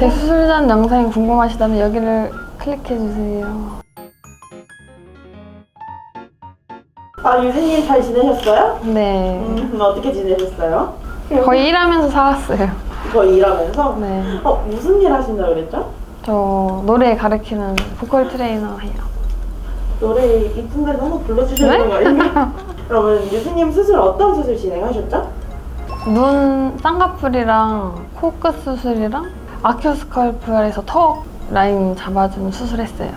제 수술 전 영상이 궁금하시다면 여기를 클릭해주세요. 아 유진님 잘 지내셨어요? 네. 음, 어떻게 지내셨어요? 거의 일하면서 살았어요. 거의 일하면서? 네. 어 무슨 일 하신다 그랬죠? 저 노래 가르치는 보컬 트레이너 해요. 노래 이쁜 데서 한번 불러주셔야 네? 되는 거 아닌가요? 그러면 유진님 수술 어떤 수술 진행하셨죠? 눈 쌍꺼풀이랑 코끝 수술이랑 아큐스컬프에서 턱 라인 잡아주는 수술했어요.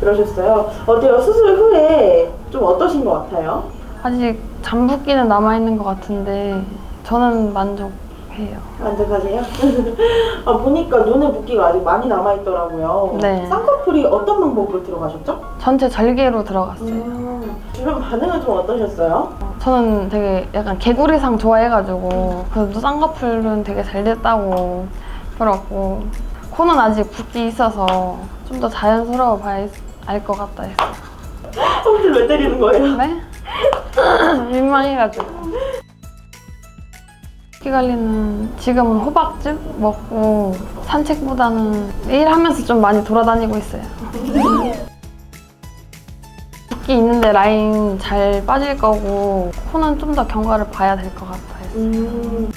그러셨어요. 어때요? 수술 후에 좀 어떠신 것 같아요? 아직 잠붓기는 남아있는 것 같은데 저는 만족해요. 만족하세요? 아, 보니까 눈에 붓기가 아직 많이 남아있더라고요. 네. 쌍꺼풀이 어떤 방법으로 들어가셨죠? 전체 절개로 들어갔어요. 음, 주변 반응은 좀 어떠셨어요? 저는 되게 약간 개구리상 좋아해가지고 그래도 쌍꺼풀은 되게 잘 됐다고 그렇고 코는 아직 붓기 있어서 좀 더 자연스러워 봐야 알 것 같다 했어요. 손질 왜 때리는 거예요? 네? 민망해가지고. 피 관리는 지금은 호박즙 먹고 산책보다는 일하면서 좀 많이 돌아다니고 있어요. 붓기 있는데 라인 잘 빠질 거고 코는 좀 더 경과를 봐야 될 것 같아요. 음,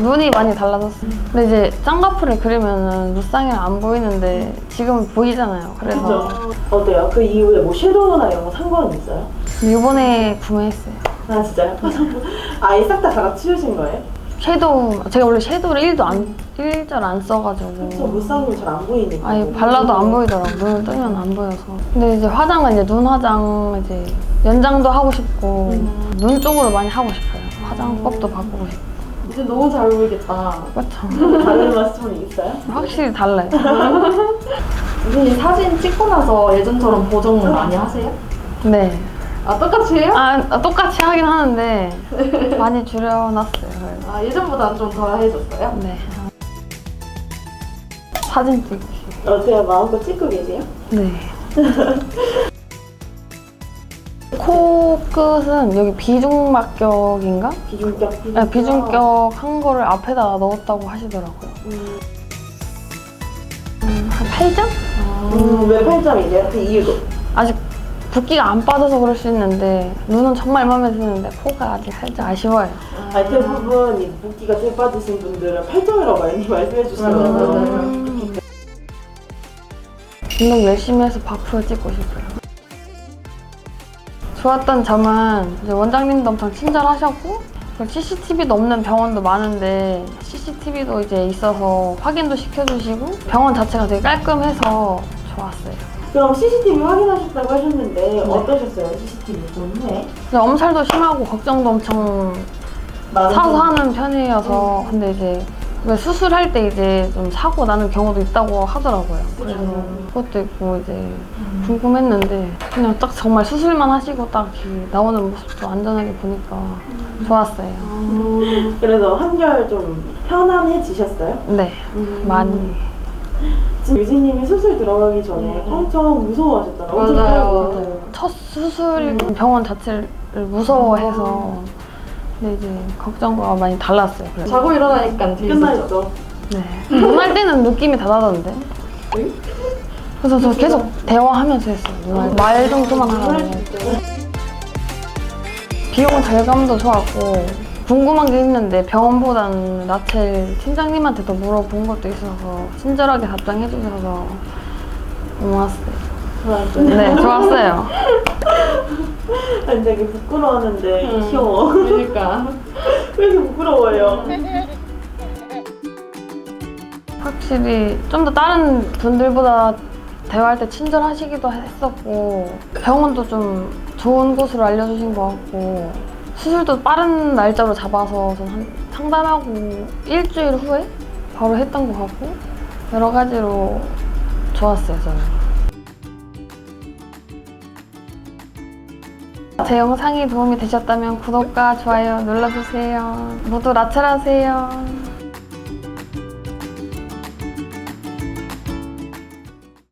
눈이 많이 달라졌어요. 근데 이제 쌍꺼풀을 그리면은 눈쌍이랑 안 보이는데 지금은 보이잖아요. 그래서 그죠? 어때요? 그 이후에 뭐 섀도우나 이런 거 상관은 있어요? 이번에 구매했어요. 아 진짜요? 아예 싹 다 갈아 치우신 거예요? 섀도우 제가 원래 섀도우를 1도 안 1절 안 써가지고 저 무쌍이 잘안 보이니까 아니 발라도 안 보이더라고 눈을 뜨면 안 보여서 근데 이제 화장은 이제 눈 화장 이제 연장도 하고 싶고 음. 눈 쪽으로 많이 하고 싶어요 화장법도 바꾸고 싶고 이제 너무 잘 보이겠다. 그렇죠 다른 맛이 있어요? 확실히 달라요 유진이 사진 찍고 나서 예전처럼 보정 많이 하세요? 네 아 똑같이 해요? 아, 똑같이 하긴 하는데 많이 줄여놨어요 그래서. 아 예전보다는 좀더 해줬어요? 네 사진 찍기 어때요? 마음껏 찍고 계세요? 네코 끝은 여기 비중막격인가? 비중격 네, 비중격 한 거를 앞에다 넣었다고 하시더라고요. 음, 음, 한 8점? 음, 왜 8점이세요? 그 이유도 아직 붓기가 안 빠져서 그럴 수 있는데 눈은 정말 마음에 드는데 코가 아직 살짝 아쉬워요. 아니 대부분 이 붓기가 재 빠지신 분들은 8점이라고 많이 말씀해 주시더라고요 맞아요. 운동 열심히 해서 바프 찍고 싶어요. 좋았던 점은 이제 원장님도 엄청 친절하셨고 CCTV도 없는 병원도 많은데 CCTV도 이제 있어서 확인도 시켜주시고 병원 자체가 되게 깔끔해서 좋았어요. 그럼 CCTV 확인하셨다고 하셨는데 어떠셨어요? CCTV 본 후에? 근데 엄살도 심하고 걱정도 엄청 사서 분- 하는 편이어서 근데 이제 왜 수술할 때 이제 좀 사고 나는 경우도 있다고 하더라고요. 그래서 그것도 있고 이제 궁금했는데 그냥 딱 정말 수술만 하시고 딱 이렇게 나오는 모습도 안전하게 보니까 좋았어요. 그래서 한결 좀 편안해지셨어요? 네, 많이. 지금 유진님이 수술 들어가기 전에 엄청 무서워하셨잖아요. 엄청 맞아요. 떨고. 첫 수술 병원 자체를 무서워해서 근데 이제 걱정과 많이 달랐어요. 그래서 자고 일어나니까 재밌었죠? 끝나있죠. 네. 눈할 때는 느낌이 다 나던데. 그래서 저 계속 대화하면서 했어요. 눈알 말 정도만 하라고. 비용 절감도 좋았고 궁금한 게 있는데 병원보다는 나첼 팀장님한테 더 물어본 것도 있어서 친절하게 답장해 주셔서 고마웠어요. 좋았어요. 네, 좋았어요. 아니 되게 부끄러웠는데 귀여워. 그러니까 왜 이렇게 부끄러워요? 확실히 좀 더 다른 분들보다 대화할 때 친절하시기도 했었고 병원도 좀 좋은 곳으로 알려주신 것 같고 수술도 빠른 날짜로 잡아서 전 한, 상담하고 일주일 후에 바로 했던 것 같고 여러 가지로 좋았어요 저는 제 영상이 도움이 되셨다면 구독과 좋아요 눌러주세요. 모두 라첼하세요